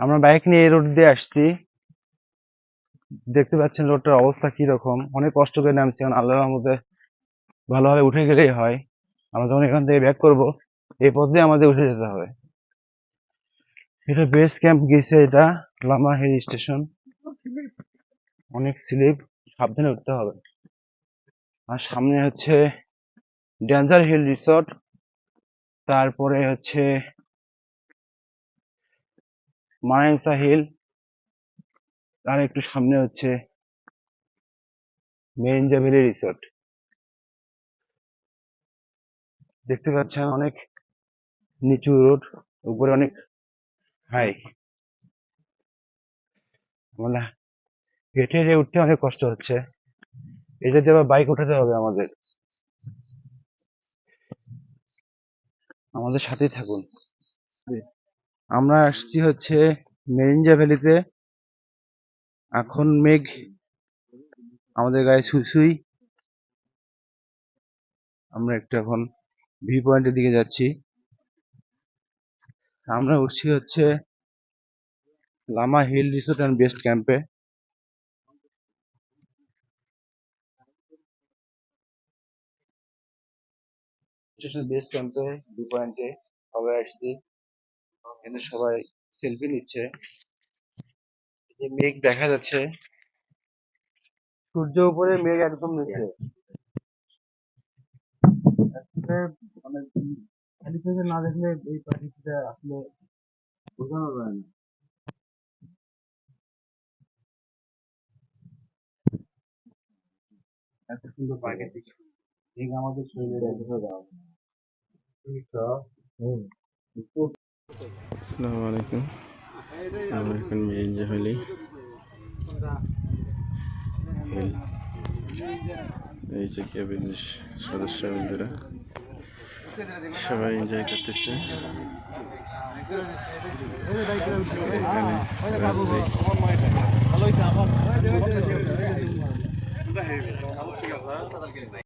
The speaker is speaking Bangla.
আমরা বাইক নিয়ে এই রোড দিয়ে আসছি। দেখতে পাচ্ছেন রোডটার অবস্থা কি রকম অনেক কষ্ট করে নামছি কারণ আল্লাহর মধ্যে ভালোভাবে উঠে গেলেই হয়। আমরা যখন এখান থেকে ব্যাক করব, এই পথ দিয়ে আমাদের উঠে যেতে হবে। এটা বেস ক্যাম্প গেছে এটা, লামা হিল স্টেশন অনেক স্লিপ, সাবধানে উঠতে হবে। আর সামনে হচ্ছে ডেঞ্জার হিল রিসর্ট তারপরে হচ্ছে মায়াংসা হিল আর একটু সামনে হচ্ছে মেরিনজা ভ্যালি রিসর্ট। দেখতে পাচ্ছেন অনেক নিচু রোড, উপরে অনেক হাই। মানে হেঁটে হেঁটে উঠতে অনেক কষ্ট হচ্ছে। এটা দিয়ে আবার বাইক উঠাতে হবে আমাদের। আমাদের সাথেই থাকুন। আমরা আসছি হচ্ছে মেরিঞ্জা ভ্যালিতে। এখন মেঘ, আমাদের গায়ে ছুঁই আমরা একটু এখন ভিউ পয়েন্টের দিকে যাচ্ছি। আমরা উঠছি হচ্ছে Lama hill resort and best ক্যাম্পে। বেস্ট বেস ক্যাম্পে ভিউ পয়েন্টে সবাই আসছি। এখানে সবাই সেলফি নিচ্ছে যে মেঘ দেখা যাচ্ছে সূর্য উপরে মেঘ একদম নিচে মানে খালি চোখে না দেখলে এই প্রাকৃতিকটা আসলে বোঝানো যায় না এত সুন্দর প্রাকৃতিক মেঘ আমাদের শরীরে বোঝা যায় না। এই তো, হুম। আসসালামু আলাইকুম। আমরা এখন মিরিঞ্জা হলি এই যে কেবিনের সদস্য বন্ধুরা সবাই এনজয় করতেছে। এখানে